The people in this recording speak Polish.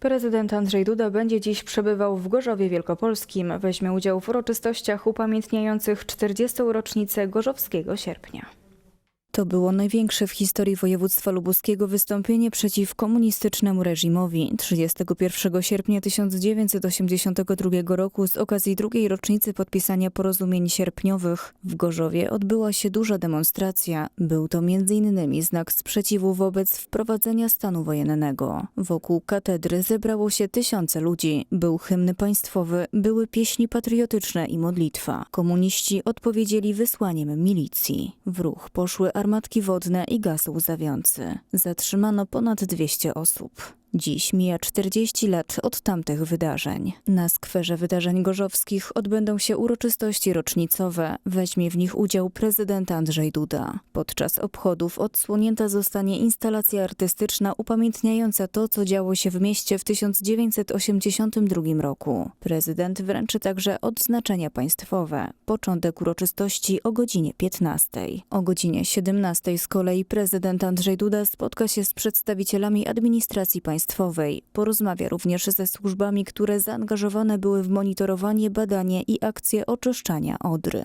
Prezydent Andrzej Duda będzie dziś przebywał w Gorzowie Wielkopolskim. Weźmie udział w uroczystościach upamiętniających 40. rocznicę Gorzowskiego Sierpnia. To było największe w historii województwa lubuskiego wystąpienie przeciw komunistycznemu reżimowi. 31 sierpnia 1982 roku z okazji drugiej rocznicy podpisania porozumień sierpniowych w Gorzowie odbyła się duża demonstracja. Był to m.in. znak sprzeciwu wobec wprowadzenia stanu wojennego. Wokół katedry zebrało się tysiące ludzi. Był hymn państwowy, były pieśni patriotyczne i modlitwa. Komuniści odpowiedzieli wysłaniem milicji. W ruch poszły armatki wodne i gaz łzawiący. Zatrzymano ponad 200 osób. Dziś mija 40 lat od tamtych wydarzeń. Na skwerze wydarzeń gorzowskich odbędą się uroczystości rocznicowe. Weźmie w nich udział prezydent Andrzej Duda. Podczas obchodów odsłonięta zostanie instalacja artystyczna upamiętniająca to, co działo się w mieście w 1982 roku. Prezydent wręczy także odznaczenia państwowe. Początek uroczystości o godzinie 15. O godzinie 17 z kolei prezydent Andrzej Duda spotka się z przedstawicielami administracji państwowej. Porozmawia również ze służbami, które zaangażowane były w monitorowanie, badanie i akcje oczyszczania Odry.